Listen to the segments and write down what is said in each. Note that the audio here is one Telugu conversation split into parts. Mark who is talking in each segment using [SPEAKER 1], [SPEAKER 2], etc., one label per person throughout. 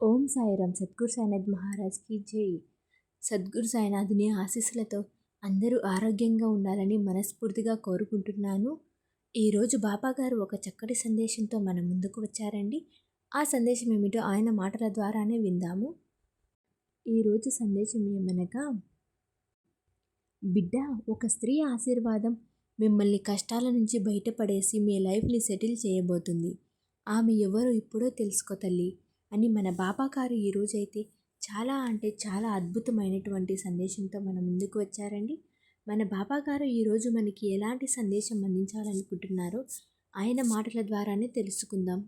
[SPEAKER 1] ఓం సాయిరామ్. సద్గురు సాయినాథ్ మహారాజ్కి జై. సద్గురు సాయినాథుని ఆశీస్సులతో అందరూ ఆరోగ్యంగా ఉండాలని మనస్ఫూర్తిగా కోరుకుంటున్నాను. ఈరోజు బాబాగారు ఒక చక్కటి సందేశంతో మన ముందుకు వచ్చారండి. ఆ సందేశం ఏమిటో ఆయన మాటల ద్వారానే విందాము. ఈరోజు సందేశం ఏమనగా బిడ్డ ఒక స్త్రీ ఆశీర్వాదం మిమ్మల్ని కష్టాల నుంచి బయటపడేసి మీ లైఫ్ని సెటిల్ చేయబోతుంది. ఆమె ఎవరో ఇప్పుడో తెలుసుకో తల్లి. అని మన బాబా గారు ఈరోజైతే చాలా అంటే చాలా అద్భుతమైనటువంటి సందేశంతో మన ముందుకు వచ్చారండి. మన బాబా గారు ఈరోజు మనకి ఎలాంటి సందేశం అందించాలనుకుంటున్నారో ఆయన మాటల ద్వారానే తెలుసుకుందాం.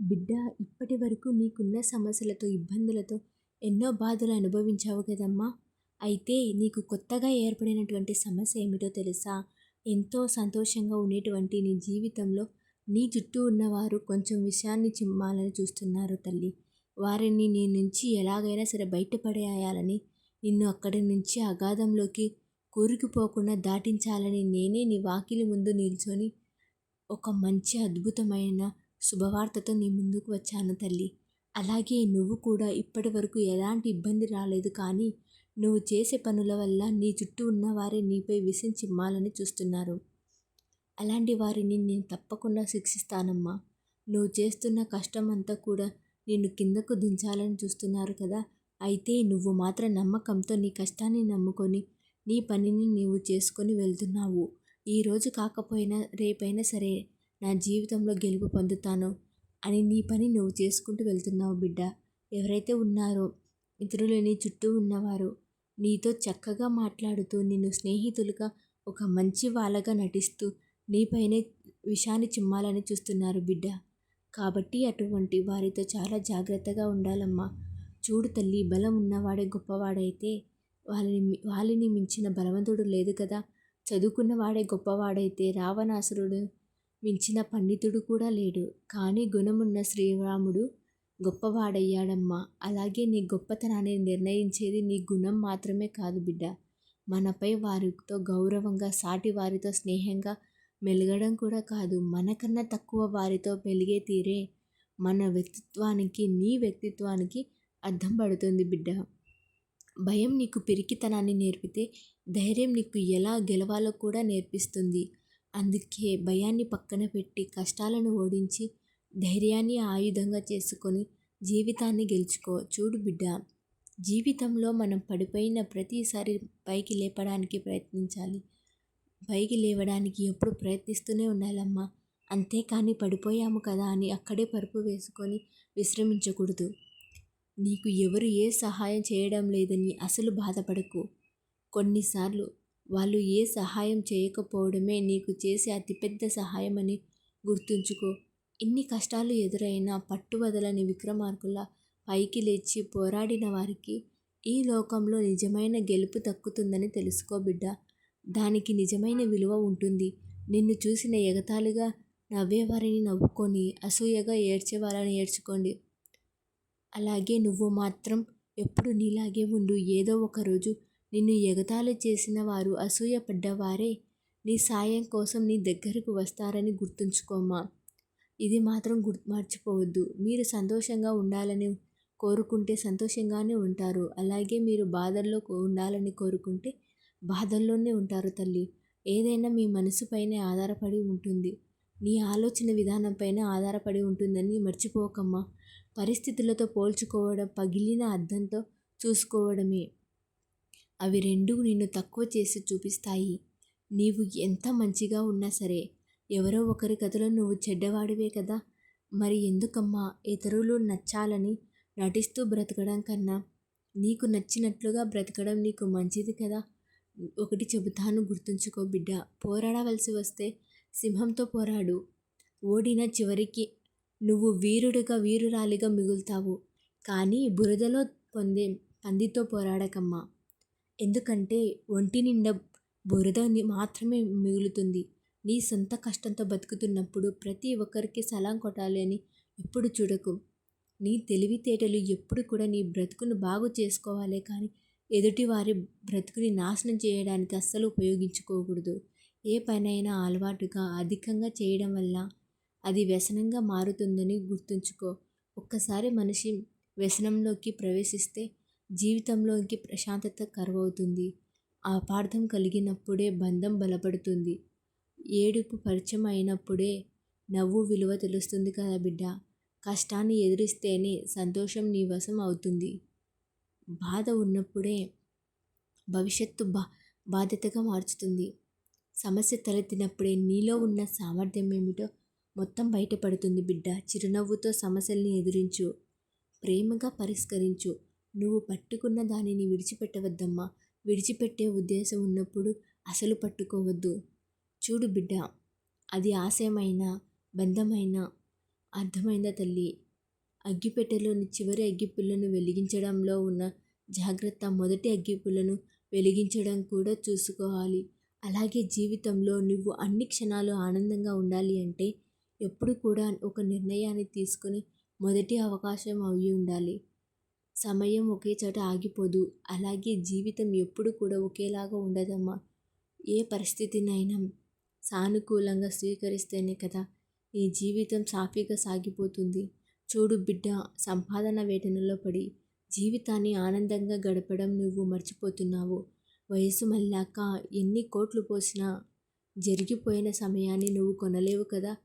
[SPEAKER 1] బిడ్డ ఇప్పటి వరకు నీకున్న సమస్యలతో ఇబ్బందులతో ఎన్నో బాధలు అనుభవించావు కదమ్మా. అయితే నీకు కొత్తగా ఏర్పడినటువంటి సమస్య ఏమిటో తెలుసా? ఎంతో సంతోషంగా ఉండేటువంటి నీ జీవితంలో నీ చుట్టూ ఉన్నవారు కొంచెం విషయాన్ని చిమ్మాలని చూస్తున్నారు తల్లి. వారిని నీ నుంచి ఎలాగైనా సరే బయటపడేయాలని నిన్ను అక్కడి నుంచి అగాధంలోకి కూరుకుపోకుండా దాటించాలని నేనే నీ వాకిలి ముందు నిల్చొని ఒక మంచి అద్భుతమైన శుభవార్తతో నీ ముందుకు వచ్చాను తల్లి. అలాగే నువ్వు కూడా ఇప్పటి వరకు ఎలాంటి ఇబ్బంది రాలేదు కానీ నువ్వు చేసే పనుల వల్ల నీ చుట్టూ ఉన్నవారే నీపై విషం చిమ్మాలని చూస్తున్నారు. అలాంటి వారిని నేను తప్పకుండా శిక్షిస్తానమ్మా. నువ్వు చేస్తున్న కష్టం అంతా కూడా నిన్ను కిందకు దించాలని చూస్తున్నారు కదా. అయితే నువ్వు మాత్రం నమ్మకంతో నీ కష్టాన్ని నమ్ముకొని నీ పనిని నీవు చేసుకొని వెళ్తున్నావు. ఈరోజు కాకపోయినా రేపైనా సరే నా జీవితంలో గెలుపు పొందుతాను అని నీ పని నువ్వు చేసుకుంటూ వెళ్తున్నావు బిడ్డ. ఎవరైతే ఉన్నారో ఇతరులు నీ చుట్టూ ఉన్నవారు నీతో చక్కగా మాట్లాడుతూ నిన్ను స్నేహితులుగా ఒక మంచి వాళ్ళగా నటిస్తూ నీపైనే విషాన్ని చిమ్మాలని చూస్తున్నారు బిడ్డ. కాబట్టి అటువంటి వారితో చాలా జాగ్రత్తగా ఉండాలమ్మా. చూడు తల్లి బలం ఉన్నవాడే గొప్పవాడైతే వాళ్ళని వాళ్ళని మించిన బలవంతుడు లేదు కదా. చదువుకున్న వాడే గొప్పవాడైతే రావణాసురుడు మించిన పండితుడు కూడా లేడు. కానీ గుణమున్న శ్రీరాముడు గొప్పవాడయ్యాడమ్మా. అలాగే నీ గొప్పతనాన్ని నిర్ణయించేది నీ గుణం మాత్రమే కాదు బిడ్డ. మనపై వారితో గౌరవంగా సాటి వారితో స్నేహంగా మెలగడం కూడా కాదు. మనకన్నా తక్కువ వారితో మెలిగే తీరే మన వ్యక్తిత్వానికి నీ వ్యక్తిత్వానికి అర్థం పడుతుంది బిడ్డ. భయం నీకు పిరికితనాన్ని నేర్పితే ధైర్యం నీకు ఎలా గెలవాలో కూడా నేర్పిస్తుంది. అందుకే భయాన్ని పక్కన పెట్టి కష్టాలను ఓడించి ధైర్యాన్ని ఆయుధంగా చేసుకొని జీవితాన్ని గెలుచుకో. చూడు బిడ్డ జీవితంలో మనం పడిపోయిన ప్రతిసారి పైకి లేపడానికి ప్రయత్నించాలి. పైకి లేవడానికి ఎప్పుడు ప్రయత్నిస్తూనే ఉండాలమ్మా. అంతేకాని పడిపోయాము కదా అని అక్కడే పరుపు వేసుకొని విశ్రమించకూడదు. నీకు ఎవరు ఏ సహాయం చేయడం లేదని అసలు బాధపడకు. కొన్నిసార్లు వాళ్ళు ఏ సహాయం చేయకపోవడమే నీకు చేసే అతిపెద్ద సహాయం అని గుర్తుంచుకో. ఎన్ని కష్టాలు ఎదురైనా పట్టువదలని విక్రమార్కుల పైకి లేచి పోరాడిన వారికి ఈ లోకంలో నిజమైన గెలుపు తక్కుతుందని తెలుసుకో బిడ్డ. దానికి నిజమైన విలువ ఉంటుంది. నిన్ను చూసిన ఎగతాళిగా నవ్వేవారిని నవ్వుకొని అసూయగా ఏడ్చేవారని ఏడ్చుకోండి. అలాగే నువ్వు మాత్రం ఎప్పుడు నీలాగే ఉండు. ఏదో ఒకరోజు నిన్ను ఎగతాళి చేసిన వారు అసూయ పడ్డవారే నీ సాయం కోసం నీ దగ్గరకు వస్తారని గుర్తుంచుకోమా ఇది మాత్రం గుర్తు మర్చిపోవద్దు. మీరు సంతోషంగా ఉండాలని కోరుకుంటే సంతోషంగానే ఉంటారు. అలాగే మీరు బాధల్లో ఉండాలని కోరుకుంటే బాధల్లోనే ఉంటారు తల్లి. ఏదైనా మీ మనసుపైనే ఆధారపడి ఉంటుంది. నీ ఆలోచన విధానంపైన ఆధారపడి ఉంటుందని మర్చిపోకమ్మా. పరిస్థితులతో పోల్చుకోవడం పగిలిన అద్దంతో చూసుకోవడమే. అవి రెండు నిన్ను తక్కువ చేసి చూపిస్తాయి. నీవు ఎంత మంచిగా ఉన్నా సరే ఎవరో ఒకరి కథలో నువ్వు చెడ్డవాడివే కదా. మరి ఎందుకమ్మా ఇతరులు నచ్చాలని నటిస్తూ బ్రతకడం కన్నా? నీకు నచ్చినట్లుగా బ్రతకడం నీకు మంచిది కదా. ఒకటి చెబుతాను గుర్తుంచుకో బిడ్డ. పోరాడవలసి వస్తే సింహంతో పోరాడు. ఓడిన చివరికి నువ్వు వీరుడిగా వీరురాలిగా మిగులుతావు. కానీ బురదలో పొందే పందితో పోరాడకమ్మా. ఎందుకంటే ఒంటి నిండా బురద మాత్రమే మిగులుతుంది. నీ సొంత కష్టంతో బతుకుతున్నప్పుడు ప్రతి ఒక్కరికి సలాం కొట్టాలి అని ఎప్పుడు చూడకు. నీ తెలివితేటలు ఎప్పుడు కూడా నీ బ్రతుకును బాగు చేసుకోవాలే కానీ ఎదుటివారి బ్రతుకుని నాశనం చేయడానికి అస్సలు ఉపయోగించుకోకూడదు. ఏ పనైనా అలవాటుగా అధికంగా చేయడం వల్ల అది వ్యసనంగా మారుతుందని గుర్తుంచుకో. ఒక్కసారి మనిషి వ్యసనంలోకి ప్రవేశిస్తే జీవితంలోకి ప్రశాంతత కరువవుతుంది. అపార్థం కలిగినప్పుడే బంధం బలపడుతుంది. ఏడుపు పరిచయం అయినప్పుడే నవ్వు విలువ తెలుస్తుంది కదా బిడ్డ. కష్టాన్ని ఎదురిస్తేనే సంతోషం నీ వశం అవుతుంది. బాధ ఉన్నప్పుడే భవిష్యత్తు బా బాధ్యతగా మార్చుతుంది. సమస్య తలెత్తినప్పుడే నీలో ఉన్న సామర్థ్యం ఏమిటో మొత్తం బయటపడుతుంది బిడ్డ. చిరునవ్వుతో సమస్యల్ని ఎదురించు. ప్రేమగా పరిష్కరించు. నువ్వు పట్టుకున్న దానిని విడిచిపెట్టవద్దమ్మా. విడిచిపెట్టే ఉద్దేశం ఉన్నప్పుడు అసలు పట్టుకోవద్దు. చూడు బిడ్డ అది ఆశయమైన బంధమైన అర్థమైందా తల్లి? అగ్గిపెట్టెలోని చివరి అగ్గిపుల్లను వెలిగించడంలో ఉన్న జాగ్రత్త మొదటి అగ్గిపుల్లను వెలిగించడం కూడా చూసుకోవాలి. అలాగే జీవితంలో నువ్వు అన్ని క్షణాలు ఆనందంగా ఉండాలి అంటే ఎప్పుడు కూడా ఒక నిర్ణయాన్ని తీసుకొని మొదటి అవకాశం అయి ఉండాలి. సమయం ఒకే చోట ఆగిపోదు. అలాగే జీవితం ఎప్పుడు కూడా ఒకేలాగా ఉండదమ్మా. ఏ పరిస్థితినైనా సానుకూలంగా స్వీకరిస్తేనే కదా నీ జీవితం సాఫీగా సాగిపోతుంది. చూడు బిడ్డ సంపాదన వేటనలో పడి జీవితాన్ని ఆనందంగా గడపడం నువ్వు మర్చిపోతున్నావు. వయసు మళ్ళాక ఎన్ని కోట్లు పోసినా జరిగిపోయిన సమయాన్ని నువ్వు కొనలేవు కదా.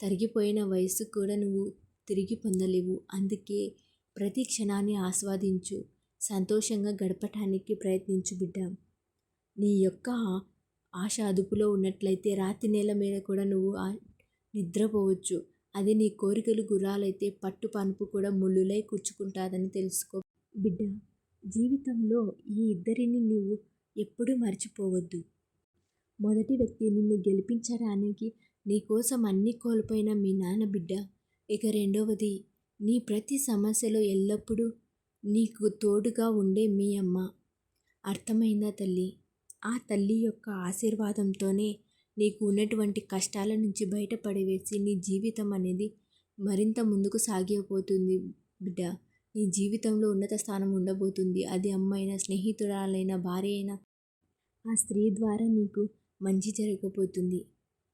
[SPEAKER 1] తరిగిపోయిన వయసు కూడా నువ్వు తిరిగి పొందలేవు. అందుకే ప్రతి క్షణాన్ని ఆస్వాదించు. సంతోషంగా గడపటానికి ప్రయత్నించు బిడ్డ. నీ యొక్క ఆశ అదుపులో ఉన్నట్లయితే రాత్రి నేల మీద కూడా నువ్వు నిద్రపోవచ్చు. అది నీ కోరికలు గురాలైతే పట్టు పనుపు కూడా ముళ్ళులై కూర్చుకుంటాదని తెలుసుకో. బిడ్డ జీవితంలో ఈ ఇద్దరిని నువ్వు ఎప్పుడూ మర్చిపోవద్దు. మొదటి వ్యక్తి నిన్ను గెలిపించడానికి నీకోసం అన్ని కోల్పోయిన మీ నాన్న బిడ్డ. ఇక రెండవది నీ ప్రతి సమస్యలో ఎల్లప్పుడూ నీకు తోడుగా ఉండే మీ అమ్మ. అర్థమైందా తల్లి? ఆ తల్లి యొక్క ఆశీర్వాదంతోనే నీకు ఉన్నటువంటి కష్టాల నుంచి బయటపడవేసి నీ జీవితం అనేది మరింత ముందుకు సాగిపోతుంది బిడ్డ. నీ జీవితంలో ఉన్నత స్థానం ఉండబోతుంది. అది అమ్మైనా స్నేహితురాలైన భార్య అయినా ఆ స్త్రీ ద్వారా నీకు మంచి జరగబోతుంది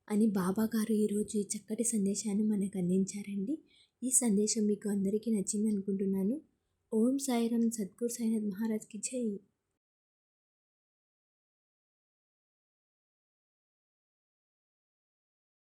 [SPEAKER 1] అని బాబాగారు ఈరోజు ఈ చక్కటి సందేశాన్ని మనకు అందించారండి. ఈ సందేశం మీకు అందరికీ నచ్చింది అనుకుంటున్నాను ఓం సాయిరామ్ సద్గురు సాయినాథ్ మహారాజ్కి జై.